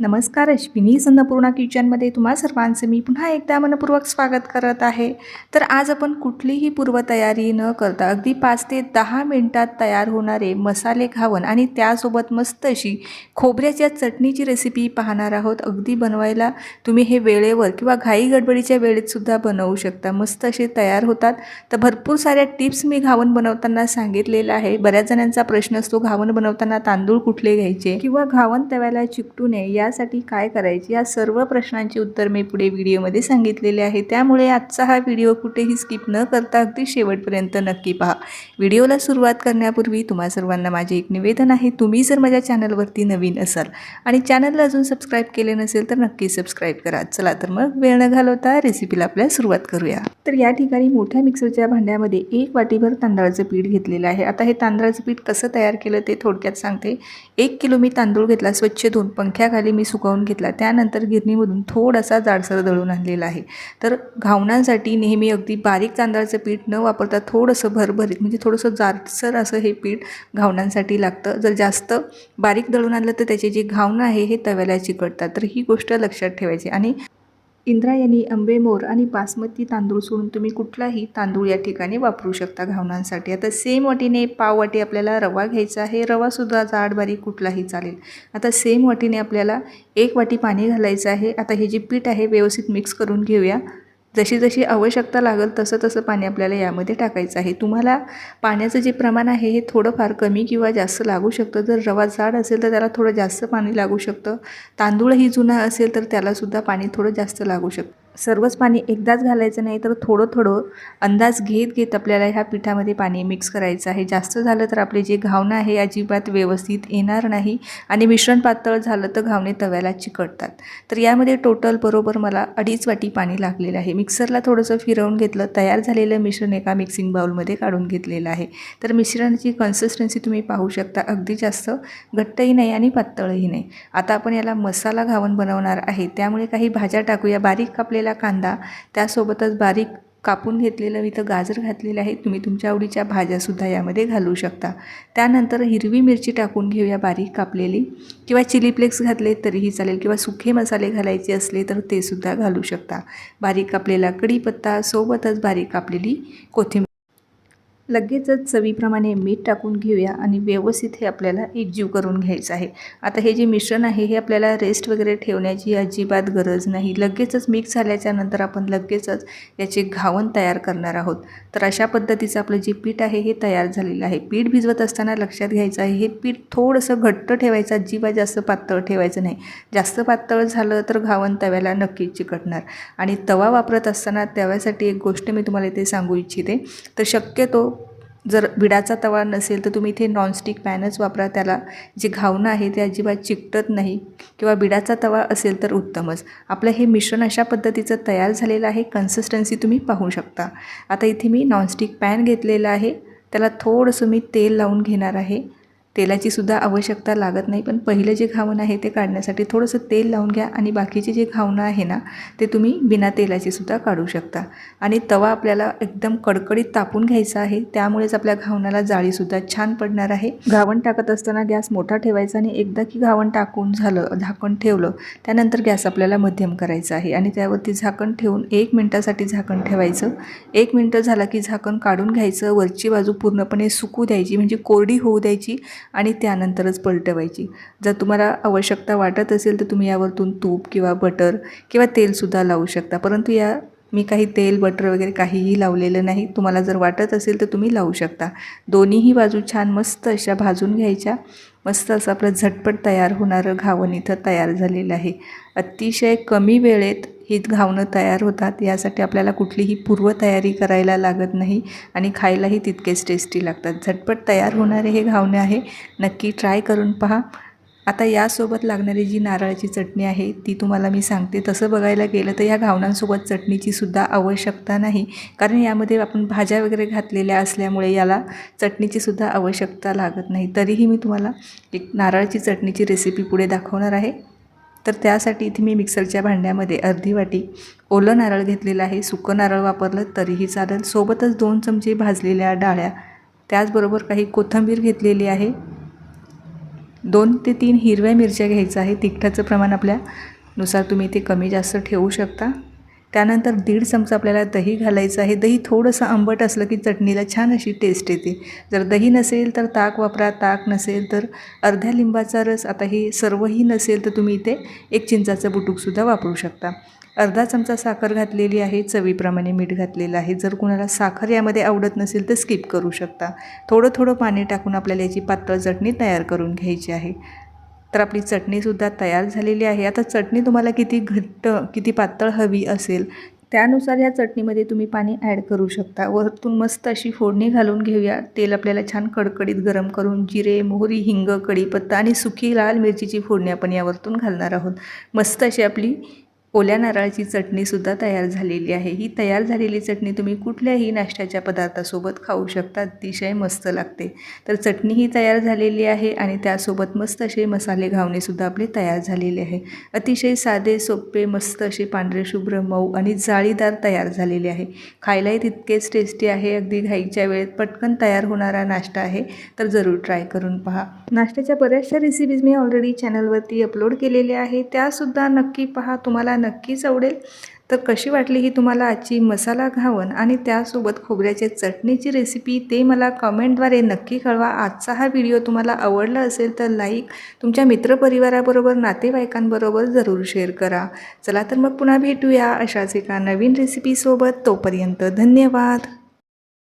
नमस्कार अश्विनी अन्नपूर्णा किचनमध्ये तुम्हा सर्वांचं मी पुन्हा एकदा मनपूर्वक स्वागत करत आहे. तर आज आपण कुठलीही पूर्वतयारी न करता अगदी पाच ते दहा मिनटात तयार होणारे मसाले घावन आणि त्यासोबत मस्त अशी खोबऱ्याच्या चटणीची रेसिपी पाहणार आहोत. अगदी बनवायला तुम्ही हे वेळेवर किंवा घाई गडबडीच्या वेळेतसुद्धा बनवू शकता. मस्त असे तयार होतात. तर भरपूर साऱ्या टिप्स मी घावन बनवताना सांगितलेलं आहे. बऱ्याच जणांचा प्रश्न असतो घावन बनवताना तांदूळ कुठले घ्यायचे? किंवा घावन तव्याला चिकटू नये यासाठी काय करायचे? या सर्व प्रश्नांची उत्तर मी पुढे व्हिडिओमध्ये सांगितलेले आहे. त्यामुळे आजचा हा व्हिडिओ कुठेही स्किप न करता अगदी शेवटपर्यंत नक्की पहा. व्हिडिओला सुरुवात करण्यापूर्वी तुम्हा सर्वांना माझे एक निवेदन आहे. तुम्ही जर माझ्या चॅनलवरती नवीन असाल आणि चॅनलला अजून सबस्क्राईब केले नसेल तर नक्की सबस्क्राईब करा. चला तर मग वेळ न घालवता रेसिपीला आपल्या सुरुवात करूया. तर या ठिकाणी मोठ्या मिक्सरच्या भांड्यामध्ये एक वाटीभर तांदळाचं पीठ घेतलेलं आहे. आता हे तांदळाचं पीठ कसं तयार केलं ते थोडक्यात सांगते. एक किलो मी तांदूळ घेतला. स्वच्छ धुवून पंख्याखाली मी सुकवून घेतला. त्यानंतर गिरणीमधून थोडासा जाडसर दळून आणलेला आहे. तर घावणांसाठी नेहमी अगदी बारीक तांदळाचं पीठ न वापरता थोडंसं भरभरीत म्हणजे थोडंसं जाडसर असं हे पीठ घावणांसाठी लागतं. जर जास्त बारीक दळून आणलं तर त्याचे जे घावणं आहे हे तव्याला चिकटतात. तर ही गोष्ट लक्षात ठेवायची. आणि इंद्रायणी आंबेमोर आणि बासमती तांदूळ सोडून तुम्ही कुठलाही तांदूळ या ठिकाणी वापरू शकता घावणांसाठी आता सेम वाटीने पाव वाटी आपल्याला रवा घ्यायचा आहे. रवासुद्धा जाड बारीक कुठलाही चालेल. आता सेम वाटीने आपल्याला एक वाटी पाणी घालायचं आहे. आता हे जे पीठ आहे व्यवस्थित मिक्स करून घेऊया. जशी जशी आवश्यकता लागेल तसं तसं पाणी आपल्याला यामध्ये टाकायचं आहे. तुम्हाला पाण्याचं जे प्रमाण आहे हे थोडंफार कमी किंवा जास्त लागू शकतं. जर रवा जाड असेल तर त्याला थोडं जास्त पाणी लागू शकतं. तांदूळही जुना असेल तर त्यालासुद्धा पाणी थोडं जास्त लागू शकतं. सर्वच पाणी एकदाच घालायचं नाही तर थोडं थोडं अंदाज घेत घेत आपल्याला ह्या पिठामध्ये पाणी मिक्स करायचं आहे. जास्त झालं तर आपले जे घावणं आहे अजिबात व्यवस्थित येणार नाही आणि मिश्रण पातळ झालं तर घावणे तव्याला चिकटतात. तर यामध्ये टोटल बरोबर मला अडीच वाटी पाणी लागलेलं आहे. मिक्सरला थोडंसं फिरवून घेतलं तयार झालेलं मिश्रण एका मिक्सिंग बाउलमध्ये काढून घेतलेलं आहे. तर मिश्रणाची कन्सिस्टन्सी तुम्ही पाहू शकता अगदी जास्त घट्टही नाही आणि पातळही नाही. आता आपण याला मसाला घावण बनवणार आहे. त्यामुळे काही भाज्या टाकूया बारीक घेतलेला कांदा त्यासोबतच बारीक कापून घेतलेलं इथं गाजर घातलेलं आहे. तुम्ही तुमच्या आवडीच्या भाज्यासुद्धा यामध्ये घालू शकता. त्यानंतर हिरवी मिरची टाकून घेऊया बारीक कापलेली. किंवा चिली फ्लेक्स घातले तरीही चालेल. किंवा सुखे मसाले घालायचे असले तर ते सुद्धा घालू शकता. बारीक कापलेला कढीपत्ता सोबतच बारीक कापलेली कोथिंबीर लगेचच चवीप्रमाणे मीठ टाकून घेऊया आणि व्यवस्थित हे आपल्याला एकजीव करून घ्यायचं आहे. आता हे जे मिश्रण आहे हे आपल्याला रेस्ट वगैरे ठेवण्याची अजिबात गरज नाही. लगेचच मिक्स झाल्याच्यानंतर आपण लगेचच याचे घावन तयार करणार आहोत. तर अशा पद्धतीचं आपलं जे पीठ आहे हे तयार झालेलं आहे. पीठ भिजवत असताना लक्षात घ्यायचं आहे हे पीठ थोडंसं घट्ट ठेवायचं अजिबात जास्त पातळ ठेवायचं नाही. जास्त पातळ झालं तर घावन तव्याला नक्कीच चिकटणार. आणि तवा वापरत असताना तव्यासाठी एक गोष्ट मी तुम्हाला इथे सांगू इच्छिते. तर शक्यतो जर विडाचा तवा नसेल तर तुम्ही इथे नॉनस्टिक पॅनच वापरा. त्याला जे घावणं आहे ते अजिबात चिकटत नाही. किंवा बिडाचा तवा असेल तर उत्तमच. आपलं हे मिश्रण अशा पद्धतीचं तयार झालेलं आहे. कन्सिस्टन्सी तुम्ही पाहू शकता. आता इथे मी नॉनस्टिक पॅन घेतलेलं आहे. त्याला थोडंसं मी तेल लावून घेणार आहे. तेलाची सुद्धा आवश्यकता लागत नाही. पण पहिलं जे घावण आहे ते काढण्यासाठी थोडंसं तेल लावून घ्या आणि बाकीचे जे घावणं आहे ना ते तुम्ही बिना तेलाची सुद्धा काढू शकता. आणि तवा आपल्याला एकदम कडकडीत तापून घ्यायचा आहे. त्यामुळेच आपल्या घावणाला जाळीसुद्धा छान पडणार आहे. घावण टाकत असताना गॅस मोठा ठेवायचा आणि एकदा की घावण टाकून झालं झाकण ठेवलं त्यानंतर गॅस आपल्याला मध्यम करायचा आहे. आणि त्यावरती झाकण ठेवून एक मिनटासाठी झाकण ठेवायचं. एक मिनटं झाला की झाकण काढून घ्यायचं. वरची बाजू पूर्णपणे सुकू द्यायची. म्हणजे कोरडी होऊ द्यायची. आणि त्यानंतरच पलटवायची. जर तुम्हाला आवश्यकता वाटत असेल तर तुम्ही यावरतून तूप किंवा बटर किंवा तेलसुद्धा लावू शकता. परंतु या मी काही तेल बटर वगैरे काहीही लावलेलं नाही. तुम्हाला जर वाटत असेल तर तुम्ही लावू शकता. दोन्हीही बाजू छान मस्त अशा भाजून घ्यायच्या. मस्त असं आपलं झटपट तयार होणारं घावण इथं तयार झालेलं आहे. अतिशय कमी वेळेत ही घावणं तयार होतात. यासाठी आपल्याला कुठलीही पूर्वतयारी करायला लागत नाही आणि खायलाही तितकेच टेस्टी लागतात. झटपट तयार होणारे हे घावणे आहे. नक्की ट्राय करून पहा. आता यासोबत लागणारी जी नारळाची चटणी आहे ती तुम्हाला मी सांगते. तसं बघायला गेलं तर या घावणांसोबत चटणीची सुद्धा आवश्यकता नाही. कारण यामध्ये आपण भाज्या वगैरे घातलेल्या असल्यामुळे याला चटणीची सुद्धा आवश्यकता लागत नाही. तरीही मी तुम्हाला एक नारळाची चटणीची रेसिपी पुढे दाखवणार आहे. तर त्यासाठी इथे मी मिक्सरच्या भांड्यामध्ये अर्धी वाटी ओलं नारळ घेतलेलं आहे. सुकं नारळ वापरलं तरीही चालेल. सोबतच दोन चमचे भाजलेल्या डाळ्या त्याचबरोबर काही कोथिंबीर घेतलेली आहे. दोन ते तीन हिरव्या मिरच्या घ्यायचं आहे तिखटाचं प्रमाण आपल्यानुसार तुम्ही ते कमी जास्त ठेवू शकता. त्यानंतर दीड चमचा आपल्याला दही घालायचं आहे. दही थोडंसं आंबट असलं की चटणीला छान अशी टेस्ट येते. जर दही नसेल तर ताक वापरा. ताक नसेल तर अर्ध्या लिंबाचा रस. आता हे सर्वही नसेल तर तुम्ही इथे एक चिंचाचं बुटूकसुद्धा वापरू शकता. अर्धा चमचा साखर घातलेली आहे चवीप्रमाणे मीठ घातलेलं आहे. जर कुणाला साखर यामध्ये आवडत नसेल तर स्किप करू शकता. थोडं थोडं पाणी टाकून आपल्याला याची पातळ चटणी तयार करून घ्यायची आहे. तर आपली चटणीसुद्धा तयार झालेली आहे. आता चटणी तुम्हाला किती घट्ट किती पातळ हवी असेल त्यानुसार ह्या चटणीमध्ये तुम्ही पाणी ॲड करू शकता. वरतून मस्त अशी फोडणी घालून घेऊया. तेल आपल्याला छान कडकडीत गरम करून जिरे मोहरी हिंग कढीपत्ता आणि सुकी लाल मिरचीची फोडणी आपण यावरतून घालणार आहोत. मस्त अशी आपली ओल्या नारळाची चटणीसुद्धा तयार झालेली आहे. ही तयार झालेली चटणी तुम्ही कुठल्याही नाश्त्याच्या पदार्थासोबत खाऊ शकता अतिशय मस्त लागते. तर चटणी ही तयार झालेली आहे आणि त्यासोबत मस्त असे मसाले घावणेसुद्धा आपले तयार झालेले आहे. अतिशय साधे सोपे मस्त असे पांढरे शुभ्र मऊ आणि जाळीदार तयार झालेले आहे. खायलाही तितकेच टेस्टी आहे. अगदी घाईच्या वेळेत पटकन तयार होणारा नाश्ता आहे. तर जरूर ट्राय करून पहा. नाश्त्याच्या बऱ्याचशा रेसिपीज मी ऑलरेडी चॅनलवरती अपलोड केलेल्या आहे त्यासुद्धा नक्की पहा. तुम्हाला नक्कीच आवडेल. तर कशी वाटली ही तुम्हाला आजची मसाला घावन आणि त्यासोबत खोबऱ्याच्या चटणीची रेसिपी ते मला कमेंटद्वारे नक्की कळवा. आजचा हा व्हिडिओ तुम्हाला आवडला असेल तर लाईक तुमच्या मित्रपरिवाराबरोबर नातेवाईकांबरोबर जरूर शेअर करा. चला तर मग पुन्हा भेटूया अशाच एका नवीन रेसिपीसोबत तोपर्यंत धन्यवाद.